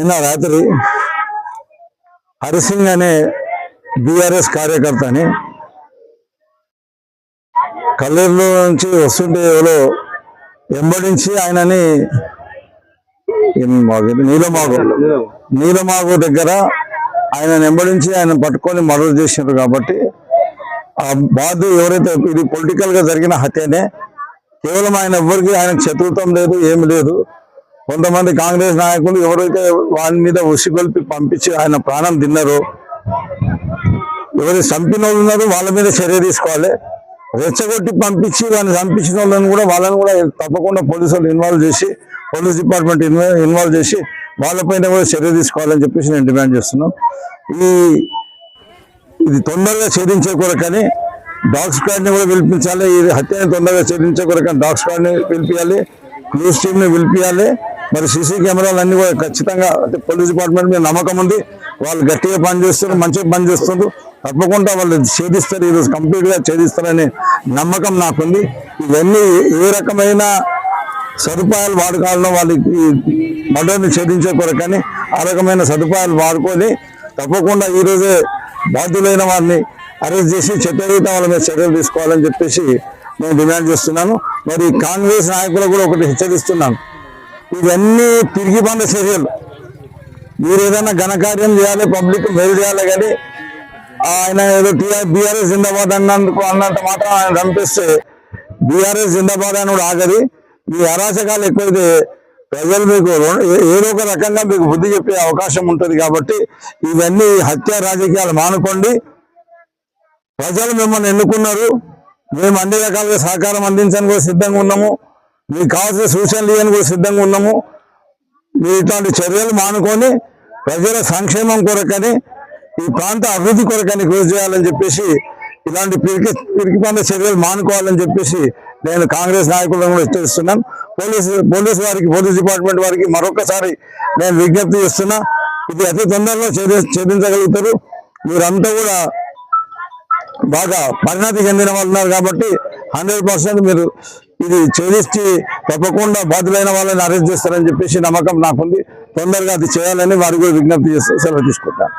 నిన్న రాత్రి హరిసింగ్ అనే బీఆర్ఎస్ కార్యకర్తని కల్లూరులో నుంచి వస్తుంటే ఎవరో వెంబడించి ఆయనని నీలమాగు నీలమాగు దగ్గర ఆయన వెంబడించి ఆయన పట్టుకొని మర్డర్ చేసినారు కాబట్టి ఆ బాధ ఎవరైతే ఇది పొలిటికల్గా జరిగిన హత్యనే కేవలం ఆయన ఎవరికి ఆయన శత్రుత్వం లేదు ఏమి లేదు. కొంతమంది కాంగ్రెస్ నాయకులు ఎవరైతే వాని మీద ఉసిగొల్పి పంపించి ఆయన ప్రాణం తిన్నారో ఎవరు చంపిన వాళ్ళు ఉన్నారో వాళ్ళ మీద చర్య తీసుకోవాలి. రెచ్చగొట్టి పంపించి వాళ్ళని చంపించిన వాళ్ళని కూడా వాళ్ళని కూడా తప్పకుండా పోలీసులు ఇన్వాల్వ్ చేసి పోలీస్ డిపార్ట్మెంట్ ఇన్వాల్వ్ చేసి వాళ్ళపైన కూడా చర్య తీసుకోవాలని చెప్పేసి నేను డిమాండ్ చేస్తున్నాను. ఈ ఇది తొందరగా ఛేదించే కొరకని డాగ్ స్క్వాడ్ని కూడా పిలిపించాలి. ఈ హత్యని తొందరగా ఛేదించే కొరకని డాగ్ స్క్వాడ్ని పిలిపించాలి. క్లూస్ టీమ్ని పిలిపించాలి. మరి సీసీ కెమెరాలు అన్ని కూడా ఖచ్చితంగా అంటే పోలీస్ డిపార్ట్మెంట్ మీద నమ్మకం ఉంది. వాళ్ళు గట్టిగా పని చేస్తున్నారు మంచిగా పని చేస్తున్నారు తప్పకుండా వాళ్ళు ఛేదిస్తారు ఈరోజు కంప్లీట్గా ఛేదిస్తారనే నమ్మకం నాకుంది. ఇవన్నీ ఏ రకమైన సదుపాయాలు వాడుకోవాలనో వాళ్ళకి మర్డర్ని ఛేదించే కొరకని ఆ రకమైన సదుపాయాలు వాడుకొని తప్పకుండా ఈరోజే బాధ్యులైన వారిని అరెస్ట్ చేసి చట్టరీత వాళ్ళ మీద చర్యలు తీసుకోవాలని చెప్పేసి నేను డిమాండ్ చేస్తున్నాను. మరి కాంగ్రెస్ నాయకులు కూడా ఒకటి హెచ్చరిస్తున్నాను. ఇవన్నీ తిరిగి బంద చర్యలు. మీరు ఏదైనా ఘనకార్యం చేయాలి పబ్లిక్ మేలు చేయాలి కానీ ఆయన ఏదో టీఆర్ బీఆర్ఎస్ జిందాబాద్ అన్నందుకు అన్నంత మాత్రం ఆయన కనిపిస్తే బీఆర్ఎస్ జిందాబాద్ అని కూడా ఆగది. మీ అరాచకాలు ఎక్కువైతే ప్రజలు మీకు ఏదో ఒక రకంగా మీకు బుద్ధి చెప్పే అవకాశం ఉంటుంది కాబట్టి ఇవన్నీ హత్య రాజకీయాలు మానుకోండి. ప్రజలు మిమ్మల్ని ఎన్నుకున్నారు. మేము అన్ని రకాలుగా సహకారం అందించడానికి కూడా సిద్ధంగా ఉన్నాము. మీకు కావాల్సిన సూచనలు ఇవ్వని కూడా సిద్ధంగా ఉన్నాము. మీరు ఇట్లాంటి చర్యలు మానుకొని ప్రజల సంక్షేమం కొరకని ఈ ప్రాంత అభివృద్ధి కొరకని కృషి చేయాలని చెప్పేసి ఇలాంటి పిరికి పిరికి పంద చర్యలు మానుకోవాలని చెప్పేసి నేను కాంగ్రెస్ నాయకులను కూడా హెచ్చరిస్తున్నాను. పోలీసు పోలీసు వారికి పోలీస్ డిపార్ట్మెంట్ వారికి మరొకసారి నేను విజ్ఞప్తి చేస్తున్నా ఇది అతి తొందరలో చర్య ఛేదించగలుగుతారు మీరంతా కూడా బాగా పరిణతి చెందిన వాళ్ళు ఉన్నారు కాబట్టి హండ్రెడ్ పర్సెంట్ మీరు ఇది ఛేదించి తప్పకుండా బాధ్యులైన వాళ్ళని అరెస్ట్ చేస్తారని చెప్పేసి నమ్మకం నాకుంది. తొందరగా అది చేయాలని వారి కూడా విజ్ఞప్తి చేస్తే సెలవు తీసుకుంటాను